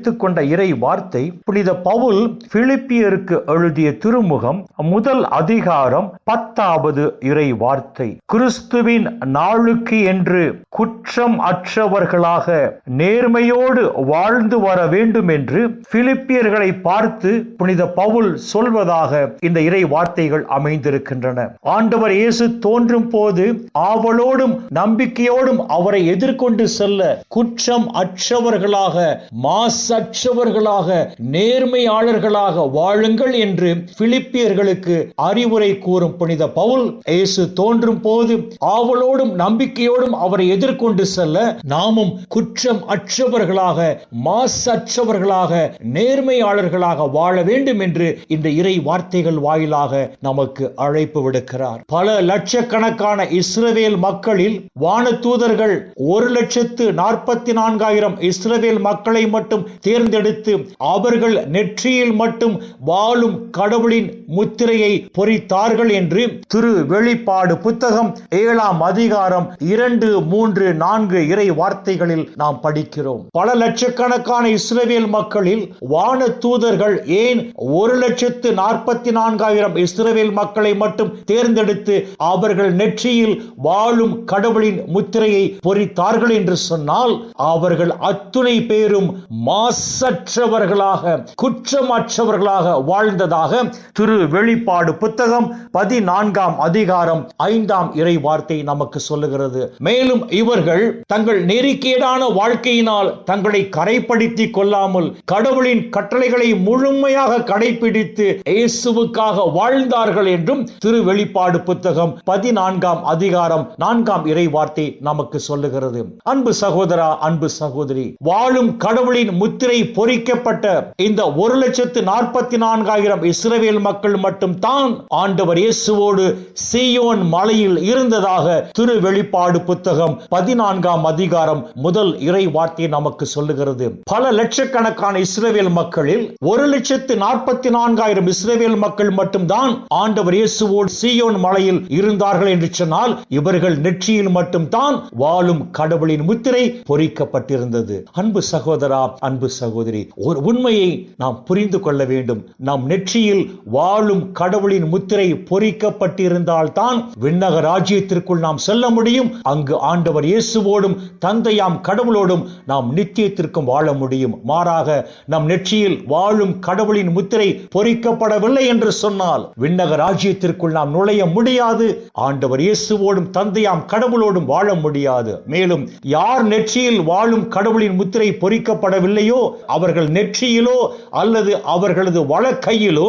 எடுத்துக்கொண்ட இறை வார்த்தை புனித பவுல் பிலிப்பியருக்கு எழுதிய திருமுகம் முதல் அதிகாரம் பத்தாவது இறை வார்த்தை. கிறிஸ்துவின் நாளுக்கு என்று குற்றம் அற்றவர்களாக நேர்மையோடு வாழ்ந்து வர வேண்டும் என்று பிலிப்பியர்களை பார்த்து புனித பவுல் சொல்வதாக இந்த இறை வார்த்தைகள் அமைந்திருக்கின்றன. ஆண்டவர் இயேசு தோன்றும் போது ஆவலோடும் நம்பிக்கையோடும் அவரை எதிர்கொண்டு செல்ல குற்றம் அற்றவர்களாக மாசற்றவர்களாக நேர்மையாளர்களாக வாழுங்கள் என்று பிலிப்பியர்களுக்கு அறிவுரை கூறும் புனித பவுல் இயேசு தோன்றும் போது ஆவலோடும் நம்பிக்கையோடும் அவரை எதிர்கொண்டு செல்ல நாமும் குற்றம் அற்றவர்களாக மாசற்றவர்களாக நேர்மையாளர்களாக வாழ வேண்டும் என்று இந்த இறை வார்த்தைகள் வாயிலாக நமக்கு அழைப்பு விடுக்கிறார். பல லட்சக்கணக்கான இஸ்ரவேல் மக்களில் வான தூதர்கள் ஒரு லட்சத்து நாற்பத்தி நான்காயிரம் இஸ்ரவேல் மக்களை மட்டும் தேர்ந்தெடுத்து அவர்கள் நெற்றியில் மட்டும் வாழும் கடவுளின் முத்திரையை பொறித்தார்கள் என்று திரு வெளிப்பாடு புத்தகம் ஏழாம் அதிகாரம் இரண்டு மூன்று நான்கு இறை வார்த்தைகளில் நாம் படிக்கிறோம். பல லட்சக்கணக்கான இஸ்ரவேல் மக்களில் வான தூதர்கள் ஏன் ஒரு லட்சத்து நாற்பத்தி நான்காயிரம் இஸ்ரவேல் மக்களை மட்டும் தேர்ந்தெடுத்து அவர்கள் நெற்றியில் வாழும் கடவுளின் முத்திரையை பொறித்தார்கள் என்று சொன்னால் அவர்கள் அத்துணை பேரும் மாசற்றவர்களாக குற்றமற்றவர்களாக வாழ்ந்ததாக திரு வெளிப்பாடு புத்தகம் பதினான்காம் அதிகாரம் ஐந்தாம் இறை வார்த்தை நமக்கு சொல்லுகிறது. மேலும் இவர்கள் தங்கள் நெறிக்கேடான வாழ்க்கையினால் தங்களை கரைப்படுத்திக் கொள்ளாமல் கடவுளின் கட்டளைகளை முழுமையாக கடைபிடித்து இயேசுவுக்காக வாழ்ந்தார்கள் என்றும் திரு வெளிப்பாடு புத்தகம் பதினான்காம் அதிகாரம் நான்காம் இறை வார்த்தை நமக்கு சொல்லுகிறது. அன்பு சகோதரா அன்பு சகோதரி வாழும் கடவுளின் முத்திரை பொறிக்கப்பட்ட இந்த ஒரு லட்சத்து நாற்பத்தி நான்காயிரம் இஸ்ரவேல் மக்கள் மட்டும் தான் ஆண்டவர் இயேசுவோடு சீயோன் மலையில் இருந்ததாக திரு வெளிப்பாடு புத்தகம் பதினான்காம் அதிகாரம் முதல் இறை வார்த்தை நமக்கு சொல்லுகிறது. பல லட்சக்கணக்கான இஸ்ரவேல் மக்களில் ஒரு லட்சத்து நாற்பத்தி நான்காயிரம் இஸ்ரவேல் மக்கள் மட்டும்தான் ஆண்டவர் இயேசுவோடு சீயோன் மலையில் இருந்தார்கள் என்று சொன்னால் இவர்கள் நெற்றியில் மட்டும்தான் வாழும் கடவுளின் முத்திரை பொறிக்கப்பட்டிருந்தது. அன்பு சகோதரா அன்பு சகோதரி ஒரு உண்மையை நாம் புரிந்து கொள்ள வேண்டும். நம் நெற்றியில் வாழும் கடவுளின் முத்திரை பொறிக்கப்பட்டிருந்தால்தான் விண்ணக ராஜ்யத்திற்குள் நாம் செல்ல முடியும். அங்கு ஆண்டவர் இயேசுவோடும் தந்தையாம் கடவுளோடும் நாம் நித்தியத்திற்கும் வாழ முடியும். மாறாக நம் நெற்றியில் வாழும் கடவுளின் முத்திரை பொறிக்கப்படவில்லை என்று சொன்னால் விண்ணக ராஜ்யத்திற்குள் நாம் நுழைய முடியாது. ஆண்டவர் இயேசுவோடும் தந்தையாம் கடவுளோடும் வாழ முடியாது. மேலும் யார் நெற்றியில் வாழும் கடவுளின் முத்திரை பொறிக்கப்படவில்லையோ அவர்கள் நெற்றியிலோ அல்லது அவர்களது வழக்கையிலோ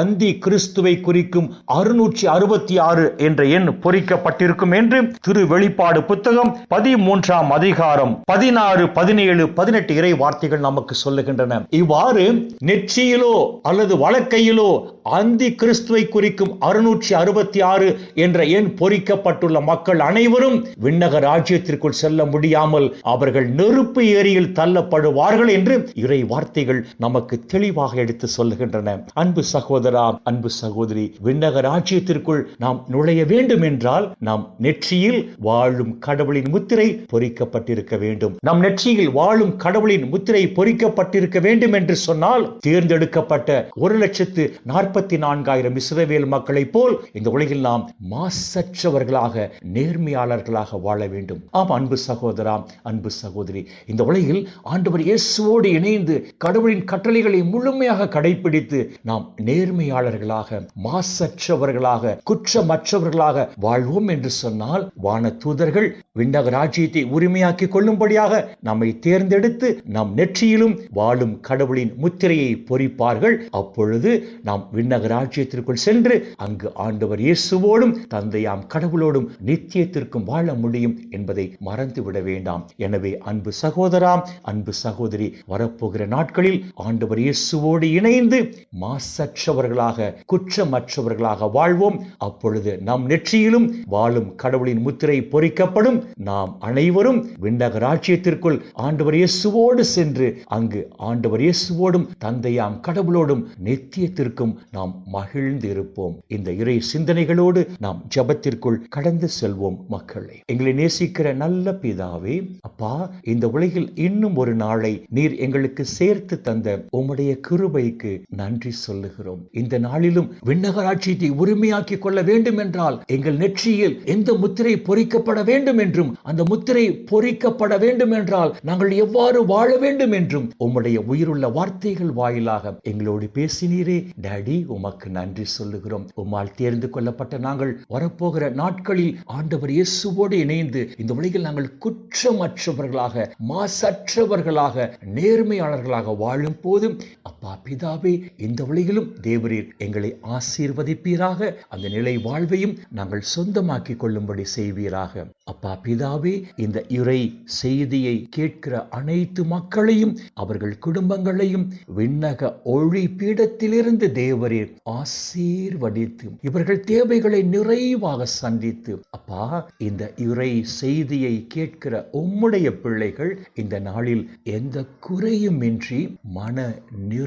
அந்தி கிறிஸ்துவை குறிக்கும் அறுநூற்றி அறுபத்தி ஆறு என்ற எண் பொறிக்கப்பட்டிருக்கும் என்று திரு வெளிப்பாடு புத்தகம் பதிமூன்றாம் அதிகாரம் பதினாறு பதினேழு பதினெட்டு இறை வார்த்தைகள் நமக்கு சொல்லுகின்றன. இவ்வாறு நெற்றியிலோ அல்லது வழக்கையிலோ அந்தி கிறிஸ்துவை குறிக்கும் அறுநூற்றி அறுபத்தி ஆறு என்ற எண் பொறிக்கப்பட்டுள்ள மக்கள் அனைவரும் விண்ணக ராஜ்யத்திற்குள் செல்ல முடியாமல் அவர்கள் நெருப்பு ஏரியில் தள்ளப்படுவார்கள் என்று இறை வார்த்தைகள் நமக்கு தெளிவாக எடுத்து சொல்லுகின்றன. அன்பு சகோதரா அன்பு சகோதரி விண்ணக ராஜ்யத்திற்குள் நாம் நுழைய வேண்டும் என்றால் நாம் நெற்றியில் வாழும் கடவுளின் முத்திரை பொறிக்கப்பட்டிருக்க வேண்டும். நம் நெற்றியில் வாழும் கடவுளின் முத்திரை பொறிக்கப்பட்டிருக்க வேண்டும் என்று சொன்னால் தேர்ந்தெடுக்கப்பட்ட ஒரு லட்சத்து நாற்பத்தி நான்காயிரம் இஸ்ரவேல் மக்களைப் போல் இந்த உலகில் நாம் மாசற்றவர்களாக நேர்மையாளர்களாக வாழ வேண்டும். ஆம் அன்பு சகோதரா அன்பு சகோதரி இந்த உலகில் ஆண்டவர் இயேசுவோடு இணைந்து கடவுளின் கட்டளைகளை முழுமையாக கடைபிடித்து நாம் நேர்மையாளர்களாக மாசற்றவர்களாக குற்றமற்றவர்களாக வாழ்வோம் என்று சொன்னால் வான தூதர்கள் விண்ணக ராஜ்யத்தை உரிமையாக்கி கொள்ளும்படியாக நம்மை தேர்ந்தெடுத்து நம் நெற்றியிலும் வாழும் கடவுளின் முத்திரையை பொறிப்பார்கள். அப்பொழுது நாம் விண்ணக ராஜ்யத்திற்குள் சென்று அங்கு ஆண்டவர் இயேசுவோடும் தந்தையாம் கடவுளோடும் நித்தியத்திற்கும் வாழ முடியும் என்பதை மறந்துவிட வேண்டாம். எனவே அன்பு சகோதராம் அன்பு சகோதரி வரப்போகிற நாட்களில் ஆண்டவர் இயேசுவோடு இணைந்து மாசற்றவர்களாக குற்றமற்றவர்களாக வாழ்வோம். அப்பொழுது நம் நெற்றியிலும் வாழும் கடவுளின் முத்திரை பொறிக்கப்படும். நாம் அனைவரும் விண்ணக ராஜ்யத்திற்குள் ஆண்டவர் இயேசுவோடு சென்று அங்கு ஆண்டவர் இயேசுவோடும் தந்தையாம் கடவுளோடும் நித்தியத்திற்கும் நாம் மகிழ்ந்து இருப்போம் இந்த இறை சிந்தனைகளோடு நாம் ஜபத்திற்குள் கடந்து செல்வோம் மக்களை. எங்களை நேசிக்கிற நல்ல பிதாவே அப்பா இந்த உலகில் இன்னும் ஒரு நாளை நீர் நீர் எங்களுக்கு சேர்த்து தந்த உம்முடைய கிருபைக்கு நன்றி சொல்லுகிறோம். இந்த நாளிலும் விண்ணகராட்சியத்தை உரிமையாக்கி கொள்ள வேண்டும் என்றால் எங்கள் நெற்றியில் எந்த முத்திரை பொறிக்கப்பட வேண்டும் என்றும் அந்த முத்திரை பொறிக்கப்பட வேண்டும் என்றால் நாங்கள் எவ்வாறு வாழ வேண்டும் என்றும் உம்முடைய உயிருள்ள வார்த்தைகள் வாயிலாக எங்களோடு பேசினீரே. டேடி உமக்கு நன்றி சொல்லுகிறோம். உம்மால் தேர்ந்து கொள்ளப்பட்ட நாங்கள் வரப்போகிற நாட்களில் ஆண்டவர் இயேசுவோடு இணைந்து இந்த உலகில் நாங்கள் குற்றமற்றவர்களாக மாசற்றவர்களாக நேர்மையாளர்களாக வாழும் போதும் அப்பா பிதாவே இந்த உலகிலும் தேவரீர் எங்களை ஆசீர்வதிப்பீராக. அந்த நிலை வாழ்வையும் நாங்கள் சொந்தமாக்கிக் கொள்ளும்படி செய்வீராக. அப்பா பிதாவே இந்த இறை செய்தியை கேட்கிற அனைத்து மக்களையும் அவர்கள் குடும்பங்களையும் விண்ணக ஒளி பீடத்திலிருந்து தேவரீர் ஆசீர்வதித்து இவர்கள் தேவைகளை நிறைவாக சந்தித்து அப்பா இந்த இறை செய்தியை கேட்கிற உம்முடைய பிள்ளைகள் இந்த நாளில் எந்த குறையும் இன்றி மன நிறை